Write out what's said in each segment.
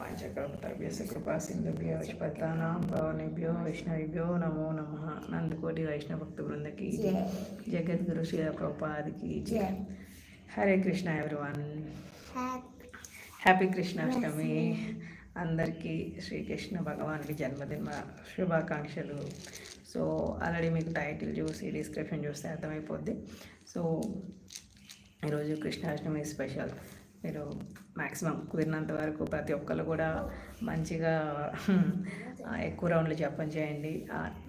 వాంచకల్పతభ్యస కృపా సింధుభ్యో విష్పతానాం పవనేభ్యో వైష్ణవిభ్యో నమో నమ. నందకోటి వైష్ణవ భక్త బృందకి. జగద్గురు శ్రీ ప్రభుపాదికి. హరే కృష్ణ ఎవరివన్. హ్యాపీ కృష్ణాష్టమి. అందరికీ శ్రీకృష్ణ భగవానికి జన్మదిన శుభాకాంక్షలు. సో ఆల్రెడీ మీకు టైటిల్ చూసి డిస్క్రిప్షన్ చూస్తే అర్థమైపోద్ది. సో ఈరోజు కృష్ణాష్టమి స్పెషల్. మీరు మ్యాక్సిమం కుదిరినంత వరకు ప్రతి ఒక్కరు కూడా మంచిగా ఎక్కువ రౌండ్లు జపం చేయండి.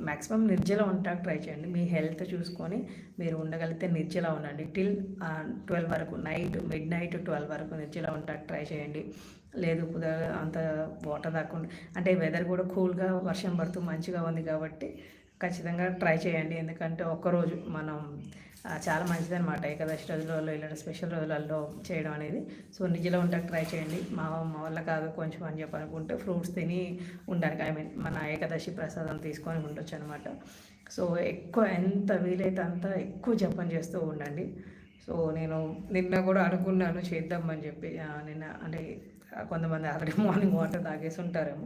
మ్యాక్సిమం నిర్జల ఉంటాకు ట్రై చేయండి. మీ హెల్త్ చూసుకొని మీరు ఉండగలిగితే నిర్జల ఉండండి. టిల్ ట్వెల్వ్ వరకు నైట్ మిడ్ నైట్ ట్వెల్వ్ వరకు నిర్జల ఉంటాకు ట్రై చేయండి. లేదు కుదర అంత వాటర్ దాకుండా అంటే వెదర్ కూడా కూల్గా వర్షం పడుతూ మంచిగా ఉంది కాబట్టి ఖచ్చితంగా ట్రై చేయండి. ఎందుకంటే ఒక్కరోజు మనం చాలా మంచిదనమాట ఏకాదశి రోజులలో ఇలాంటి స్పెషల్ రోజులలో చేయడం అనేది. సో నిజలో ఉంటాక ట్రై చేయండి. మా మా వల్ల కాదు కొంచెం అని చెప్పి అనుకుంటే ఫ్రూట్స్ తిని ఉండడానికి ఐ మీన్ మన ఏకాదశి ప్రసాదం తీసుకొని ఉండొచ్చు అనమాట సో ఎక్కువ ఎంత వీలైతే అంత ఎక్కువ జపం చేస్తూ ఉండండి. సో నేను నిన్న కూడా అనుకున్నాను చేద్దామని చెప్పి. నిన్న అంటే కొంతమంది ఆల్రెడీ మార్నింగ్ వాటర్ తాగేసి ఉంటారేమో.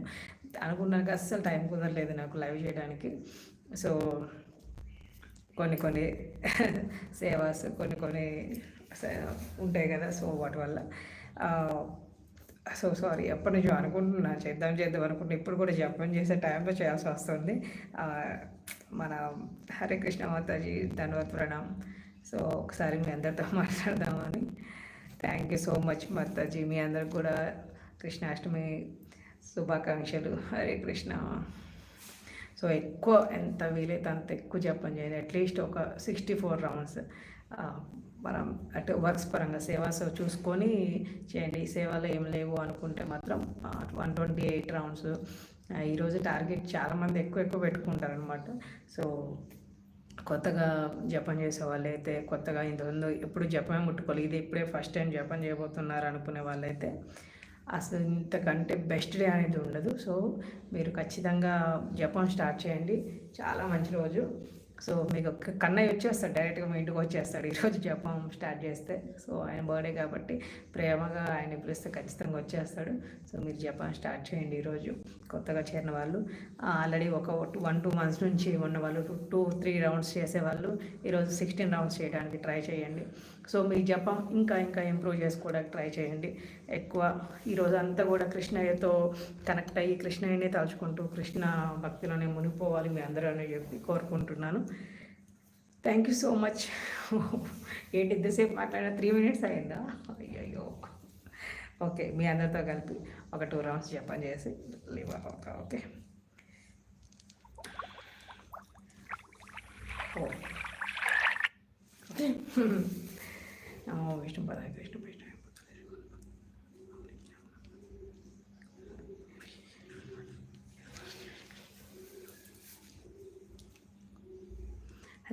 అనుకున్నాక అస్సలు టైం కుదరలేదు నాకు లైవ్ చేయడానికి. సో కొన్ని కొన్ని సేవాస్ కొన్ని కొన్ని సే- ఉంటాయి కదా సో వాటి వల్ల. సో సారీ ఎప్పటి నుంచో అనుకుంటున్నా చేద్దాం చేద్దాం అనుకుంటున్నా. ఇప్పుడు కూడా జపం చేసే టైంలో చేయాల్సి వస్తుంది. మన హరే కృష్ణ మాతాజీ ధన్వత్ ప్రణామ్. సో ఒకసారి మీ అందరితో మాట్లాడదామని. Thank you so much Mataji. మీ అందరికి కూడా కృష్ణాష్టమి శుభాకాంక్షలు. హరే కృష్ణ. సో ఎక్కువ ఎంత వీలైతే అంత ఎక్కువ జపం చేయండి. అట్లీస్ట్ ఒక సిక్స్టీ ఫోర్ రౌండ్స్ మనం అటు వర్క్స్ పరంగా సేవాస్ చూసుకొని చేయండి. సేవలు ఏం లేవు అనుకుంటే మాత్రం వన్ ట్వంటీ ఎయిట్ రౌండ్స్ ఈరోజు టార్గెట్ చాలామంది ఎక్కువ ఎక్కువ పెట్టుకుంటారనమాట సో కొత్తగా జపం చేసే వాళ్ళైతే కొత్తగా ఇంతకుముందు ఎప్పుడు జపమే ముట్టుకోలేదు. ఇది ఇప్పుడే ఫస్ట్ టైం జపం చేయబోతున్నారు అనుకునే వాళ్ళైతే అసలు ఇంతకంటే బెస్ట్ డే అనేది ఉండదు. సో మీరు ఖచ్చితంగా జపం స్టార్ట్ చేయండి. చాలా మంచి రోజు. సో మీకు ఒక కన్నయ్య వచ్చేస్తాడు డైరెక్ట్గా మీ ఇంటికి వచ్చేస్తాడు. ఈరోజు జపం స్టార్ట్ చేస్తే సో ఆయన బర్త్డే కాబట్టి ప్రేమగా ఆయన పిలిస్తే ఖచ్చితంగా వచ్చేస్తాడు. సో మీరు జపం స్టార్ట్ చేయండి ఈరోజు. కొత్తగా చేరిన వాళ్ళు ఆల్రెడీ ఒక వన్ టూ మంత్స్ నుంచి ఉన్న వాళ్ళు టూ టూ త్రీ రౌండ్స్ చేసేవాళ్ళు ఈరోజు సిక్స్టీన్ రౌండ్స్ చేయడానికి ట్రై చేయండి. సో మీ జపం ఇంకా ఇంకా ఇంప్రూవ్ చేసుకోవడానికి ట్రై చేయండి. ఎక్కువ ఈరోజు అంతా కూడా కృష్ణయ్యతో కనెక్ట్ అయ్యి కృష్ణయ్యనే తలుచుకుంటూ కృష్ణ భక్తిలోనే మునిగిపోవాలి మీ అందరూ అని చెప్పి కోరుకుంటున్నాను. థ్యాంక్ యూ సో మచ్ ఏంటి ఇంతసేపు మాట్లాడిన త్రీ మినిట్స్ అయిందా? అయ్యయ్యో. ఓకే మీ అందరితో కలిపి ఒక టూ రౌండ్స్ జపం చేసి లీవ్ అవుతా ఓకే విష్ణు పదాయ కృష్ణ విష్ణు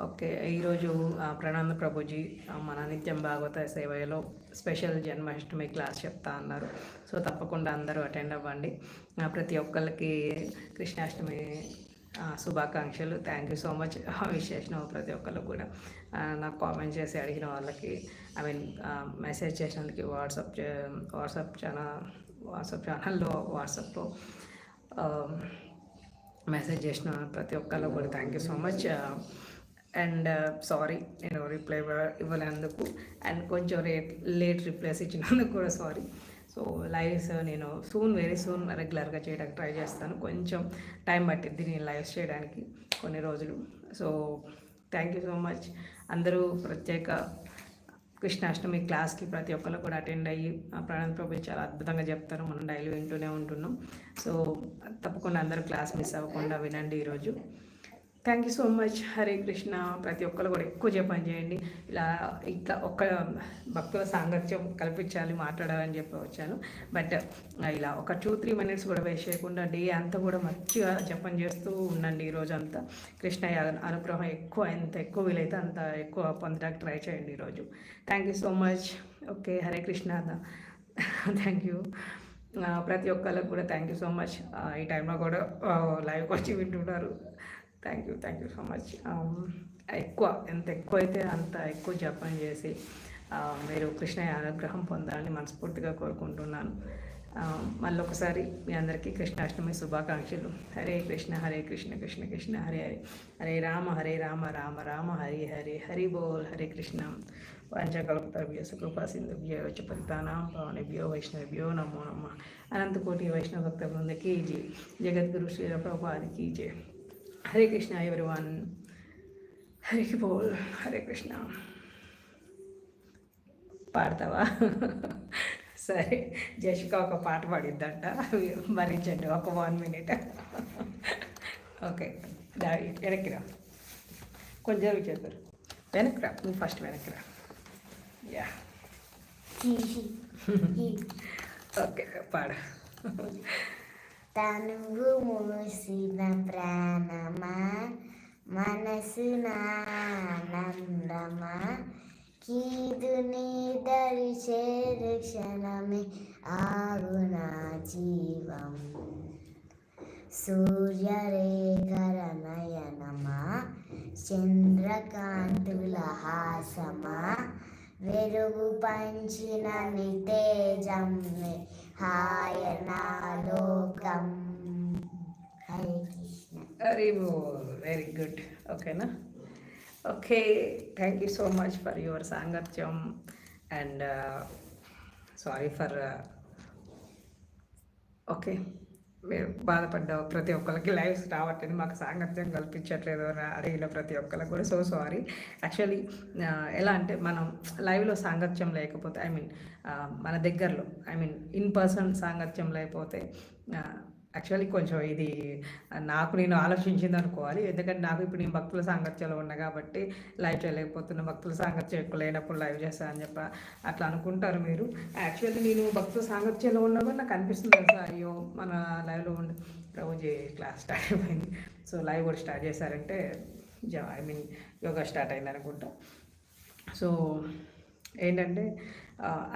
ఓకే ఈరోజు ప్రణాంద ప్రభుజీ మన నిత్యం భాగవత సేవలో స్పెషల్ జన్మాష్టమి క్లాస్ చెప్తా అన్నారు. సో తప్పకుండా అందరూ అటెండ్ అవ్వండి. ప్రతి ఒక్కరికి కృష్ణాష్టమి శుభాకాంక్షలు. Thank you so much wish చేసిన ప్రతి ఒక్కరికి కూడా. నాకు కామెంట్ చేసి అడిగిన వాళ్ళకి ఐ మీన్ మెసేజ్ చేసినందుకు వాట్సాప్ చే- వాట్సాప్ ఛానల్ వాట్సాప్ ఛానల్లో వాట్సాప్లో మెసేజ్ చేసిన ప్రతి ఒక్కళ్ళు కూడా thank you so much and sorry uh, నేను రిప్లై ఇవ్వలేనందుకు అండ్ కొంచెం రేట్ లేట్ రిప్లైస్ ఇచ్చినందుకు కూడా సారీ సో లైవ్స్ నేను సూన్ వెరీ సూన్ రెగ్యులర్గా చేయడానికి ట్రై చేస్తాను. కొంచెం టైం పట్టిద్ది నేను లైవ్స్ చేయడానికి కొన్ని రోజులు. So thank you so much అందరూ ప్రత్యేక కృష్ణాష్టమి క్లాస్కి ప్రతి ఒక్కరు కూడా అటెండ్ అయ్యి ఆ ప్రభు చాలా అద్భుతంగా చెప్తారు. మనం డైలీ వింటూనే ఉంటున్నాం. సో తప్పకుండా అందరూ క్లాస్ మిస్ అవ్వకుండా వినండి ఈరోజు. Thank you so much Hare Krishna ప్రతి ఒక్కరు కూడా ఎక్కువ జపం చేయండి. ఇలా ఇట్లా ఒక్క భక్తుల సాంగత్యం కల్పించాలి మాట్లాడాలని చెప్పి వచ్చాను. బట్ ఇలా ఒక టూ త్రీ మినిట్స్ కూడా వేస్ట్ చేయకుండా డే అంతా కూడా మంచిగా జపం చేస్తూ ఉండండి ఈ రోజు అంతా కృష్ణ అనుగ్రహం ఎక్కువ ఎంత ఎక్కువ వీలైతే అంత ఎక్కువ పొందడానికి ట్రై చేయండి ఈరోజు. Thank you so much okay Hare Krishna thank you ప్రతి ఒక్కళ్ళకి కూడా థ్యాంక్ యూ సో మచ్ ఈ టైంలో కూడా లైవ్కి వచ్చి వింటున్నారు. Thank you thank you so much. Um, ఎక్కువ ఎంత ఎక్కువ అయితే అంత ఎక్కువ జపం చేసి uh, మీరు కృష్ణ అనుగ్రహం పొందాలని మనస్ఫూర్తిగా కోరుకుంటున్నాను. Um, మళ్ళీ ఒకసారి మీ అందరికీ కృష్ణాష్టమి శుభాకాంక్షలు. హరే కృష్ణ హరే కృష్ణ కృష్ణ కృష్ణ హరే హరే. హరే రామ హరే రామ రామ రామ హరి హరి హరి బోల్ హరే కృష్ణ. వాంఛకల్పతభ్య సుకృపా సింధుభ్య వచ్చ పరితానాం పవనేభ్యో వైష్ణవేభ్యో నమో నమ. అనంతకోటి వైష్ణవ భక్త బృంద కీ జీ. జగద్గురు శ్రీల ప్రభుపాది హరే కృష్ణ ఎవరివన్ హరి బోల్ హరే కృష్ణ పాడతావా? సరే జషిక ఒక పాట పాడిద్దంట. భరించండి ఒక వన్ మినిట్ ఓకే దా వెనక్కిరా కొంచెం చెప్పారు వెనక్కిరా నువ్వు ఫస్ట్ వెనక్కిరా యా ఓకే పాడు. తనువు మూసిన ప్రాణమా మనసు నానందమా కీదుని దరి చేరు క్షణమే ఆగు నా జీవం సూర్యరేఖర నయనమా చంద్రకాంతుల హాసమా వెలుగు పంచిన నితేజం హాయ నా Hare Krishna very very good ఓకేనా okay thank you so much for your సాంగత్యం అండ్ సారీ ఫర్ ఓకే మీరు బాధపడ్డ ప్రతి ఒక్కరికి లైవ్స్ రావట్లేదు. మాకు సాంగత్యం కల్పించట్లేదు అని అడిగిన ప్రతి ఒక్కరికి కూడా సో సారీ యాక్చువల్లీ ఎలా అంటే మనం లైవ్లో సాంగత్యం లేకపోతే ఐ మీన్ uh, మన దగ్గరలో ఐ మీన్ ఇన్ పర్సన్ సాంగత్యం లేకపోతే యాక్చువల్లీ కొంచెం ఇది నాకు నేను ఆలోచించింది అనుకోవాలి. ఎందుకంటే నాకు ఇప్పుడు నేను భక్తుల సాంగత్యంలో ఉన్నా కాబట్టి లైవ్ చేయలేకపోతున్నా భక్తుల సాంగత్యం ఎక్కువ లేనప్పుడు లైవ్ చేస్తా అని చెప్ప అట్లా అనుకుంటారు మీరు. యాక్చువల్లీ నేను భక్తుల సాంగత్యంలో ఉన్నప్పుడు నాకు అనిపిస్తుంది అయ్యో మన లైవ్లో ఉండి ప్రభుజీ క్లాస్ స్టార్ట్ అయిపోయింది. సో లైవ్ కూడా స్టార్ట్ చేశారంటే ఐ మీన్ యోగా స్టార్ట్ అయింది అనుకుంటా. సో ఏంటంటే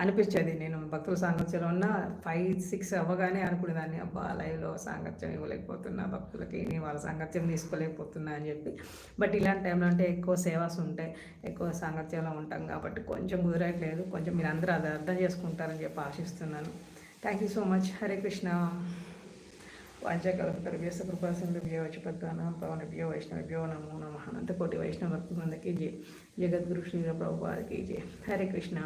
అనిపించేది. నేను భక్తుల సాంగత్యంలో ఉన్న ఫైవ్ సిక్స్ అవ్వగానే అనుకునేదాన్ని అబ్బా లైవ్లో సాంగత్యం ఇవ్వలేకపోతున్నా భక్తులకి నేను వాళ్ళ సాంగత్యం తీసుకోలేకపోతున్నా అని చెప్పి. బట్ ఇలాంటి టైంలో అంటే ఎక్కువ సేవాస్ ఉంటాయి ఎక్కువ సాంగత్యంలో ఉంటాం కాబట్టి కొంచెం కుదరట్లేదు. కొంచెం మీరు అందరూ అది అర్థం చేసుకుంటారని చెప్పి ఆశిస్తున్నాను. Thank you so much Hare Krishna వాంఛకల్పతరుభ్య కృపాసింధుభ్యో వచ్చపద్దానం పవనభ్యో వైష్ణవభ్యో నమో నమ. అనంతకోటి వైష్ణవ భక్తులందరికీ జయ జగద్గురు శ్రీ ప్రభువారికి జయ హరే కృష్ణ